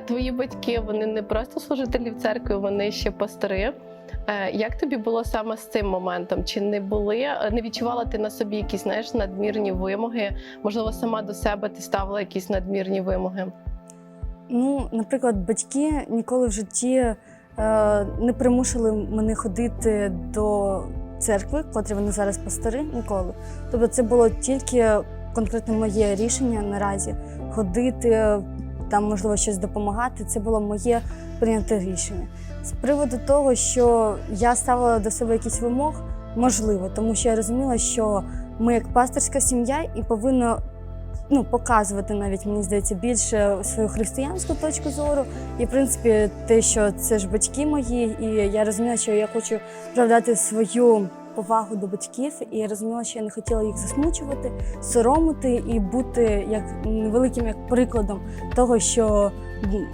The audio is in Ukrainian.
Твої батьки вони не просто служителі в церкві, вони ще пастори. Е, Як тобі було саме з цим моментом? Чи не були, не відчувала ти на собі якісь знаєш надмірні вимоги? Можливо, сама до себе ти ставила якісь надмірні вимоги? Ну, наприклад, батьки ніколи в житті е, не примушили мене ходити до церкви, котрі вони зараз пастори, ніколи. Тобто це було тільки конкретно моє рішення наразі ходити, там, можливо, щось допомагати. Це було моє прийняте рішення. З приводу того, що я ставила до себе якісь вимог, можливо, тому що я розуміла, що ми як пасторська сім'я і повинна ну, показувати навіть, мені здається, більше свою християнську точку зору. І, в принципі, те, що це ж батьки мої, і я розуміла, що я хочу проявляти свою повагу до батьків, і я розуміла, що я не хотіла їх засмучувати, соромити і бути як великим як прикладом того, що